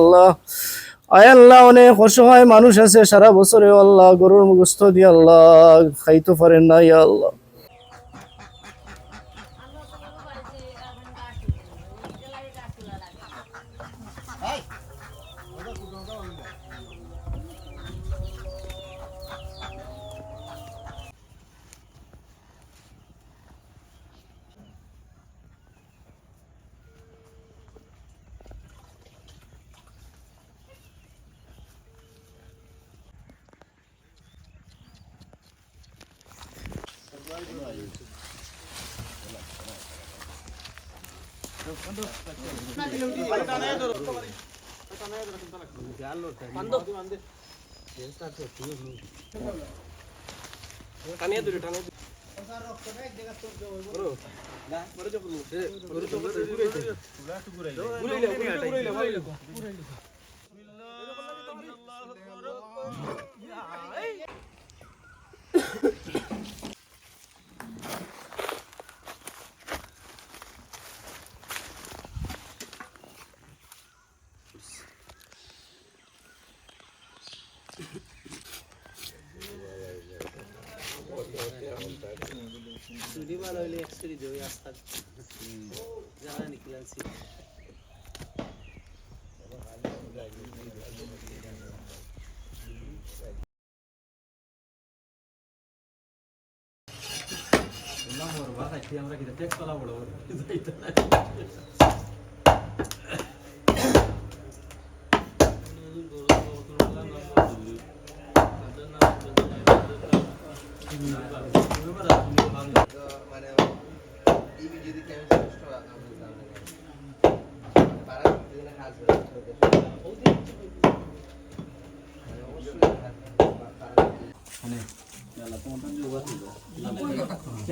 আল্লাহ। আয় আল্লাহ, অনেক অসহায় মানুষ আছে, সারা বছরে আল্লাহ গরুর মুখস্থ দিয়ে আল্লাহ খাইতে পারেন না, ইয়া আল্লাহ। টানিয়ে দূরে টানিয়ে ঘুরাইলে ঘুরাইলে तरी देऊया असतात जरा निकलांसी আমরা কিন্তু টেক্স পালা বড়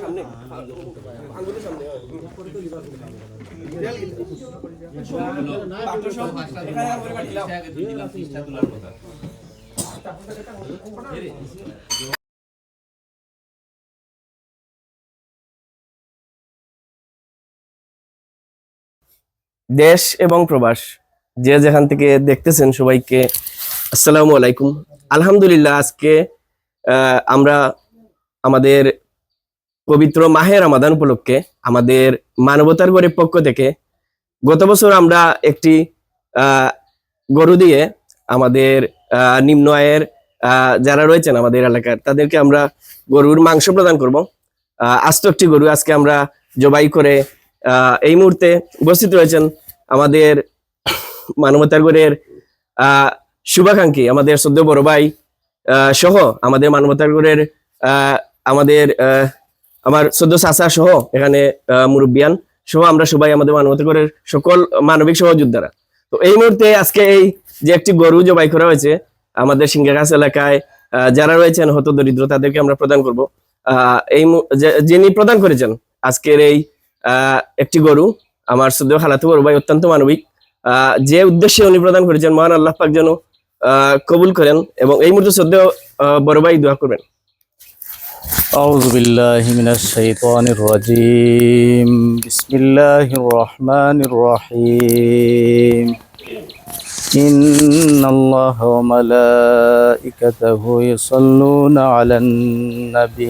সামনে দেশ এবং প্রবাস। যে যেখান থেকে দেখতেছেন সবাইকে আসসালামু আলাইকুম। আলহামদুলিল্লাহ আজকে আমরা আমাদের পবিত্র মাহের রমাদান উপলক্ষে আমাদের মানবতার গরিব পক্ষ থেকে গত বছর আমরা একটি গরু দিয়ে আমাদের নিম্ন আয়ের যারা রয়েছেন আমাদের এলাকার, তাদেরকে আমরা গরুর মাংস প্রদান করব। আস্ত একটি গরু আজকে আমরা জবাই করে এই মুহূর্তে উপস্থিত রয়েছেন আমাদের মানবতার গড়ের আহ, শুভাকাঙ্ক্ষী আমাদের সদ্য বড় ভাই সহ আমাদের মানবতার গড়ের আহ, আমাদের আমার সদ্য চাচা সহ এখানে মুরব্বিয়ান সহ আমরা সবাই আমাদের মানবতার গড়ের সকল মানবিক সহযোদ্ধারা। তো এই মুহূর্তে আজকে এই যে একটি গরু জবাই করা হয়েছে আমাদের সিঙ্গাগাছ এলাকায় যারা রয়েছেন হত দরিদ্র তাদেরকে আমরা প্রদান করব। এই যিনি প্রদান করেছেন আজকের এই একটি গরু আমার সদ্য খালাতো বড় ভাই অত্যন্ত মানবিক আহ, যে উদ্দেশ্যে উনি প্রদান করেছেন মহান আল্লাহ পাক যেন আহ, কবুল করেন এবং এই মুহূর্তে সদ্য আহ, বড় ভাই দোয়া করবেন أعوذ بالله من الشيطان الرجيم بسم الله الرحمن الرحيم إن الله وملائكته يصلون على النبي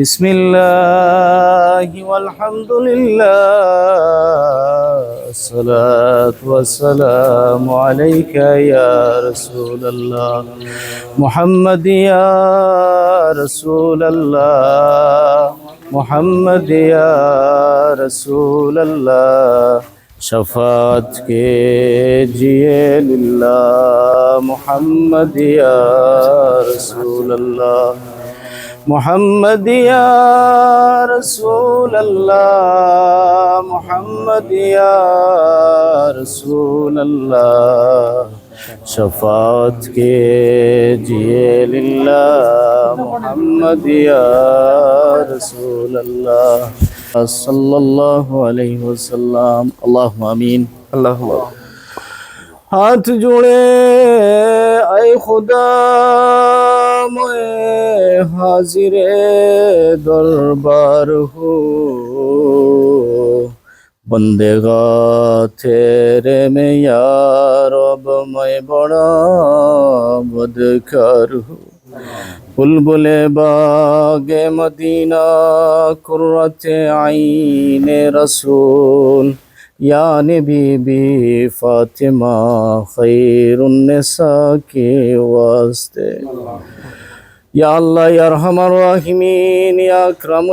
بسم الله والحمد لله. الصلاة والسلام عليك يا رسول الله. محمد يا رسول الله. محمد يا رسول الله. شفاعت کے جیے للہ. محمد یا رسول اللہ محمد یا رسول اللہ محمد یا رسول اللہ شفاعت کے جیے للہ محمد یا رسول اللہ صلی اللہ علیہ وسلم. اللہم ہاتھ جڑے اے خدا، میں حاضر دربار ہو بندے گا تیرے میں یار اب میں بڑا بدکار ہوں۔ بلبل باغ مدینہ قرت عین رسول۔ يا نبي فاطمة خير النساء کے واسطے یا اللہ یا رحم الرحمین یا اکرم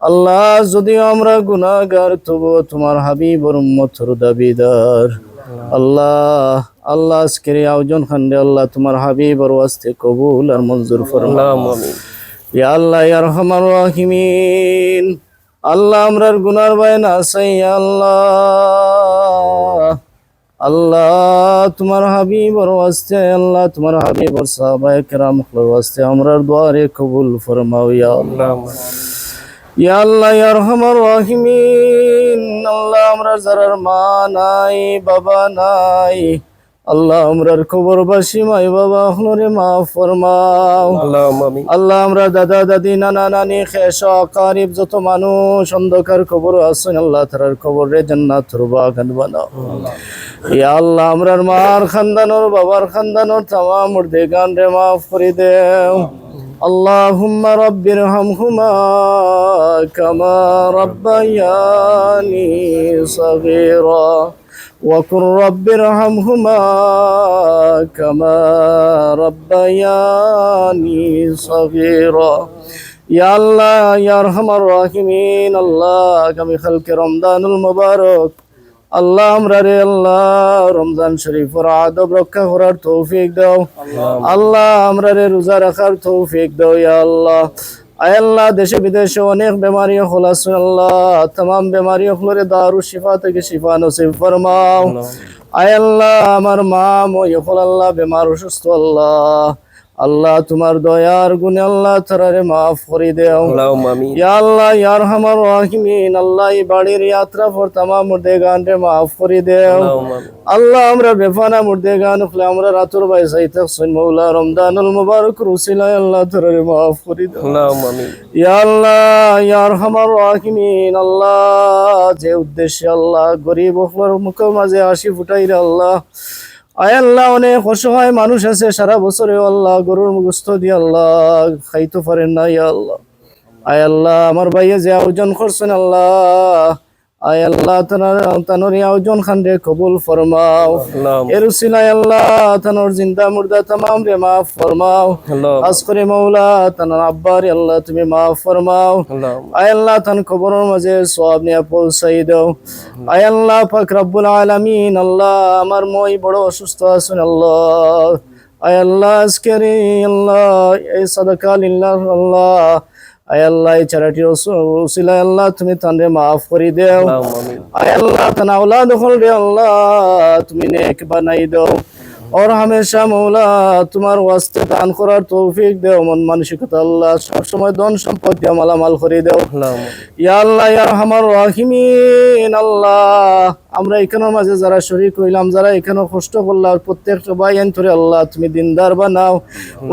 আল্লাহ যদি আমরা গুণাগার তবু তোমার হাবিবর মথুর দাবিদার। আল্লাহ আল্লাহ আজকের আয়োজন খান আল্লাহ তোমার হাবিবর ওয়াস্তে কবুল আর মঞ্জুর ফরমা ইয়া আল্লাহ ইয়া রহমান রাহিমিন। আল্লাহ আমরার গুনার বাই না সাই আল্লাহ। আল্লাহ তোমার হাবিবর ওয়াস্তে, আল্লাহ তোমার হাবিবর সাহাবায়ে ওয়াস্তে আমরার দুয়ারে কবুল ফরমাও, ইয়া আল্লাহ। ইয়া আল্লাহ, ইয়া রহমান রাহিমিন, আল্লাহ আমরার যারার মা নাই, বাবা নাই আল্লাহ আমরার কবরবাসী মাই বাবা হনরে মাফ ফরমাও আল্লাহ আমিন আল্লাহ আমরা দাদা দাদি নানা নানি খেস কারিব যত মানুষ অন্ধকার কবর আছেন আল্লাহ তারার কবর রে জান্নাত বাগান বানাও ইয়া আল্লাহ আমরার মার খানদানোর বাবার খানদানোর তামাম মুর্দে গান রে মাফ করে দেও اللهم رب ارحمهما كما ربياني صغيرا وقل رب ارحمهما كما ربياني صغيرا يا الله يا ارحم الراحمين الله আগামী খালকে রমজানুল মুবারক আল্লাহ আমরা রে আল্লাহ রমজান শরীফের আদব রক্ষা করার তৌফিক দাও আল্লাহ আমরা রে রোজা রাখার তৌফিক দাও ইয়া আল্লাহ আয় আল্লাহ দেশে বিদেশে অনেক বেমারি হল আল্লাহ। তমাম বেমারি রে দারু শিফা থেকে শিফা নসিব ফরমাও। আয় আল্লাহ আমার মা মই খোল আল্লাহ বেমার অসুস্থ আল্লাহ। আল্লাহ তোমার দয়ার গুণে আল্লাহ তারারে মাফ করে দেও। আল্লাহ ইয়া আল্লাহ ইয়া রহমান রাহিমিন আল্লাহ এই বাড়ির যাত্রা ফর তামাম মুর্দে গানরে মাফ করে দেও। আল্লাহ আমরা বেফানা মুর্দে গান খুলে আমরা রাতুর বাই সাইতে হোসেন মৌলা রমদানুল মুবারক রুসিলায় আল্লাহ তারারে মাফ করে দেও। ইয়া আল্লাহ ইয়া রহমান রাহিমিন আল্লাহ যে উদ্দেশ্যে আল্লাহ গরিব মুখের মাঝে হাসি ফুটাইরে আল্লাহ আয় আল্লাহ, অনেক অসহায় মানুষ আছে সারা বছরে আল্লাহ, গরুর মুখস্থ দিয়ে আল্লাহ, খাইতে পারেন না আল্লাহ। আয় আল্লাহ, আমার ভাইয়ে যে আয়োজন করছেন আল্লাহ আয় আল্লাহ তানার তানোর আয়োজন খান রে কবুল ফরমাও। আল্লাহ এর উসিলায় আল্লাহ তানোর জিন্দা মুর্দা তামাম রে মাফ ফরমাও। আল্লাহ করে তানার তুমি মাফ ফরমাও। আয় আল্লাহ তান কবরের মাঝে সব নিয়ে পৌঁছাই দাও। আয় আল্লাহ পাক রব্বুল আলামিন আল্লাহ আমার মই বড় অসুস্থ আছেন আল্লাহ। আয় আল্লাহ আজকে রে আল্লাহ এই সাদাকা লিল্লাহ আল্লাহ। আয় আল্লাহ এই চারাটি ওসিলা আল্লাহ তুমি তানরে মাফ করি দেও। আয় আল্লাহ তানা আল্লাহ দখল রে আল্লাহ তুমি নেক বানাই দাও। ওর হামেশা মৌলা তোমার ওয়াস্তে দান করার তৌফিক দেও মন মানসিকতা আল্লাহ সবসময় ধন সম্পদ দিয়ে মালামাল করে দেও ইয়া আল্লাহ ইয়া রহমান রাহিমিন আল্লাহ আমরা এখানের মাঝে যারা শরিক হইলাম যারা এখানে কষ্ট করলাম প্রত্যেকটা প্রত্যেক সবাই এনথরে আল্লাহ তুমি দিনদার বানাও।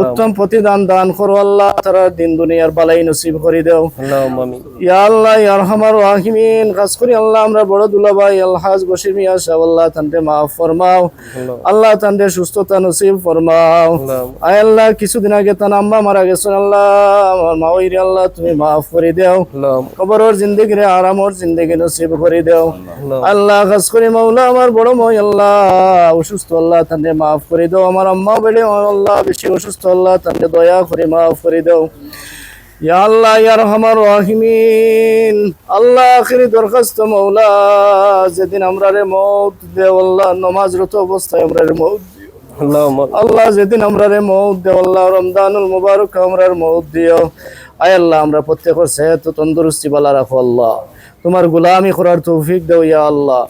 উত্তম প্রতিদান দান করো আল্লাহ তারা দিন দুনিয়ার বালাই নসিব করে দেও। ইয়া আল্লাহ ইয়া রহমান রাহিমিন কাজ করি আল্লাহ আমরা বড় দুলাভাই আল্লাহ হাজ মিয়া সাহ আল্লাহ তান্ডে মাফ ফরমাও। আল্লাহ। তান্ডে সুস্থতা নসিব ফরমাও। আয় আল্লাহ কিছুদিন আগে তার আম্মা মারা গেছেন আল্লাহ। আমার মা ওই আল্লাহ তুমি মাফ করে দেও। কবরের জিন্দগি রে আরামর জিন্দগি নসিব করে দেও। আল্লাহ। খাস করে মাওলা আমার বড় মই আল্লাহ। অসুস্থ আল্লাহ তাকে মাফ করে দাও। আমার আম্মা বেড়ে আল্লাহ বেশি অসুস্থ আল্লাহ তাকে দয়া করে মাফ করে দাও। ইয়া আল্লাহ ইয়া রহমান রাহিমিন। আল্লাহ আখিরি দরখাস্ত মৌলা যেদিন আমরা রে মৌত দেও আল্লাহ নমাজরত অবস্থায় আমরা রে মৌত দিও আল্লাহ যেদিন আমরা রে মৌত দেও আল্লাহ রমদানুল মুবারক আমরা মৌত দিও। আয় আল্লাহ আমরা প্রত্যেকের সেহত তন্দুরুস্তি বালা রাখো আল্লাহ। তোমার গোলামি করার তৌফিক দেও ইয়া আল্লাহ।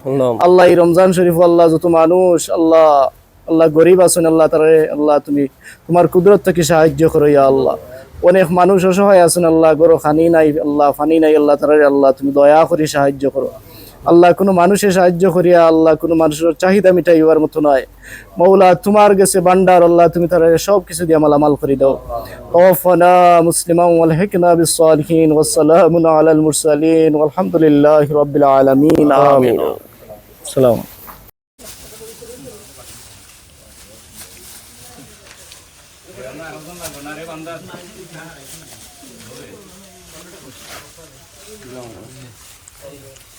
আল্লাহ। এই রমজান শরীফ আল্লাহ যত মানুষ আল্লাহ আল্লাহ গরিব আছেন আল্লাহ তারে আল্লাহ তুমি তোমার কুদরত থেকে সাহায্য করো ইয়া আল্লাহ। অনেক মানুষ অসহায় আছেন আল্লাহ গরো খানি নাই আল্লাহ ফানি নাই আল্লাহ তারে আল্লাহ তুমি দয়া করে সাহায্য করো। আল্লাহ কোনো মানুষের সাহায্য করিয়া আল্লাহ কোনো মানুষের চাহিদা মিটাইবার মতো নয়। মৌলা, তোমার গেছে বান্ডার আল্লাহ তুমি তার সব কিছু দিয়ে মালামাল করে দাও। ওফনা মুসলিম আলহামদুলিল্লাহ আলমিন। Thank you.